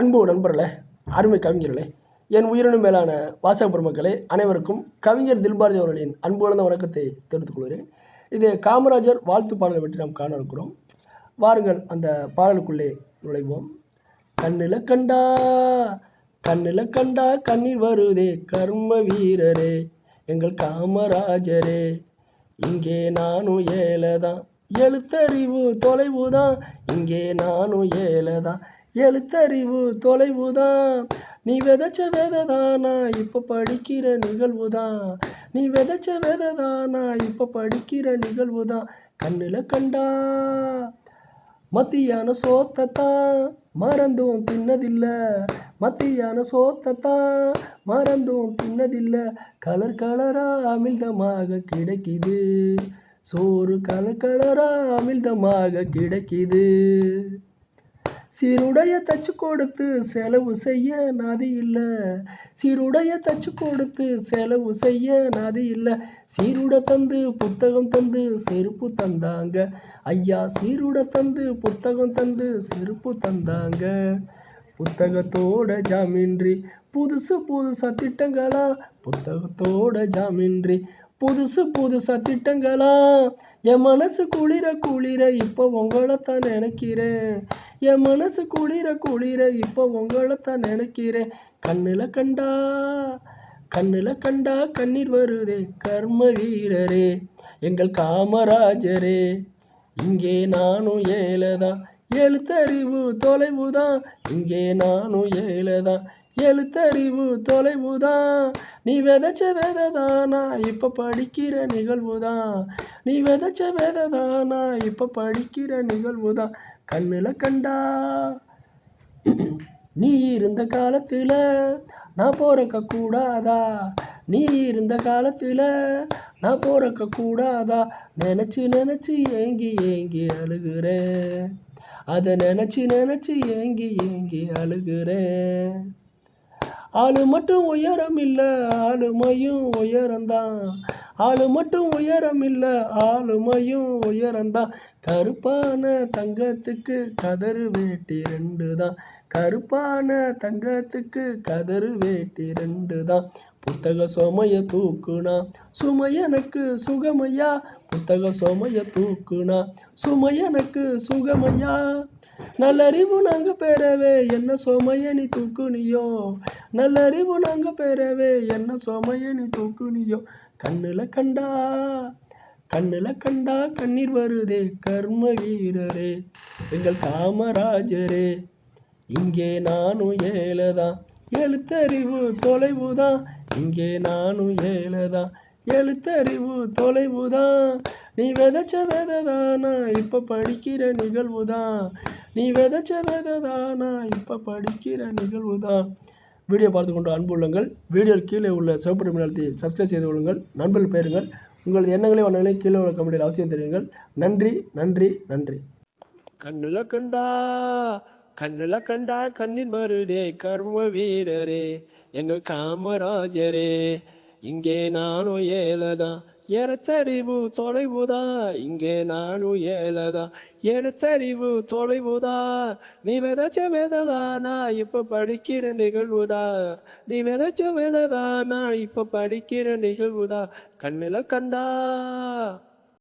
அன்பு நண்பர்களே அருமை கவிஞர்களே என் உயிரினும் மேலான வாசக பெருமக்களே அனைவருக்கும் கவிஞர் தில்பாரதி அவர்களின் அன்பு கலந்த வணக்கத்தை தெரிவித்துக் கொள்கிறேன். இது காமராஜர் வாழ்த்து பாடலை பற்றி நாம் காண இருக்கிறோம். வாருங்கள் அந்த பாடலுக்குள்ளே நுழைவோம். கண்ணில் கண்டா கண்ணில் கண்டா கண்ணீர் வருதே கர்ம வீரரே எங்கள் காமராஜரே. இங்கே நானும் ஏழைதான் எழுத்தறிவு தொலைவு தான் இங்கே நானும் ஏழைதான் எழுத்தறிவு தொலைவு தான் நீ விதைச்ச விதைதானா இப்போ படிக்கிற நிகழ்வு தான் நீ விதைச்ச விதைதானா இப்போ படிக்கிற நிகழ்வு தான் கண்ணில் கண்டா மத்தியான சோத்தத்தான். மறந்தும் தின்னதில்லை மத்தியான சோத்தத்தான். மறந்தும் தின்னதில்லை கலர் கலரா அமிழ்தமாக கிடைக்குது. சோறு கலர் கலரா அமிழ்தமாக கிடைக்குது. சீருடைய தச்சு கொடுத்து செலவு செய்ய நாதி இல்லை. சீருடைய தச்சு கொடுத்து செலவு செய்ய நாதி இல்லை. சீருடை தந்து புத்தகம் தந்து செருப்பு தந்தாங்க. ஐயா சீருடை தந்து புத்தகம் தந்து செருப்பு தந்தாங்க. புத்தகத்தோட ஜாமீன்றி புதுசு புதுசா திட்டங்களா? புத்தகத்தோட ஜாமின்றி புதுசு புதுசாக திட்டங்களா? என் மனசு குளிர குளிர இப்போ உங்களைத்தான் நினைக்கிறேன். என் மனசு குளிர குளிர இப்போ உங்களைத்தான் நினைக்கிறேன். கண்ணில் கண்டா கண்ணில் கண்டா கண்ணீர் வருதே கர்ம வீரரே எங்கள் காமராஜரே. இங்கே நானும் ஏழைதான் எழுத்தறிவு தொலைவுதான். இங்கே நானும் ஏழைதான் எழுத்தறிவு தொலைவுதான். நீ விதைச்ச விதைதானா இப்போ படிக்கிற நிகழ்வுதான். நீ விதைச்ச விதைதானா இப்போ படிக்கிற நிகழ்வுதான். கண்ணில் கண்டா. நீ இருந்த காலத்தில் நான் போறக்க கூடாதா? நீ இருந்த காலத்தில் நான் போறக்க கூடாதா? நினச்சி நினச்சி ஏங்கி ஏங்கி அழுகிறேன் அதை நினச்சி நினச்சி ஏங்கி ஏங்கி அழுகிறேன் ஆளு மட்டும் உயரம் இல்லை ஆளுமையும் உயரம்தான். ஆளு மட்டும் உயரம் இல்லை ஆளுமையும் உயரம்தான். கருப்பான தங்கத்துக்கு கதறு வேட்டி ரெண்டு தான் கருப்பான தங்கத்துக்கு கதறு வேட்டி ரெண்டு தான் புத்தக சோமைய தூக்குனா. சுமையனுக்கு சுகமையா? புத்தக சோமைய தூக்குனா. சுமையனுக்கு சுகமையா? நல்லறிவு நாங்க பெறவே என்ன சோமைய நீ தூக்குனியோ? நல்லறிவு நாங்க பெறவே என்ன சோமைய நீ தூக்குனியோ? கண்ணுல கண்டா கண்ணுல கண்டா கண்ணீர் வருதே கர்ம வீரரே. எங்கள் காமராஜரே இங்கே நானும் ஏழதான் எழுத்தறிவு தொலைவுதான். இங்கே நானும் ஏழைதான். எழுத்தறிவு தொலைவுதான். நீ விதைச்ச விதைதானா? இப்போ படிக்கிற நிகழ்வு தான் நீ விதைச்ச விதைதானா? இப்போ படிக்கிற நிகழ்வு தான் வீடியோ பார்த்து கொண்டு அன்புள்ளங்கள் வீடியோ கீழே உள்ள சிவப்பு மின்னழுத்தி சப்ஸ்கிரைப் செய்து கொள்ளுங்கள். நண்பர்கள் பெயருங்கள். உங்களது எண்ணங்களே வண்ணங்களை கீழே உள்ள கமெண்டில் அவசியம் தெரியுங்கள் நன்றி நன்றி நன்றி. கண்ணுல கண்டா கண்ணில் கண்டா கண்ணின் மருதே கர்ம வீரரே எங்கள் காமராஜரே. இங்கே நானும் ஏழதான் எரத்தறிவு தொலைவுதா. இங்கே நானும் ஏழதா எரத்தறிவு தொலைவுதா. நீ விதைச்ச விததா நான் இப்ப படிக்கிற நிகழ்வுதா. நீ விதைச்ச விததா நான் இப்ப படிக்கிற நிகழ்வுதா. கண்ணில கண்டா.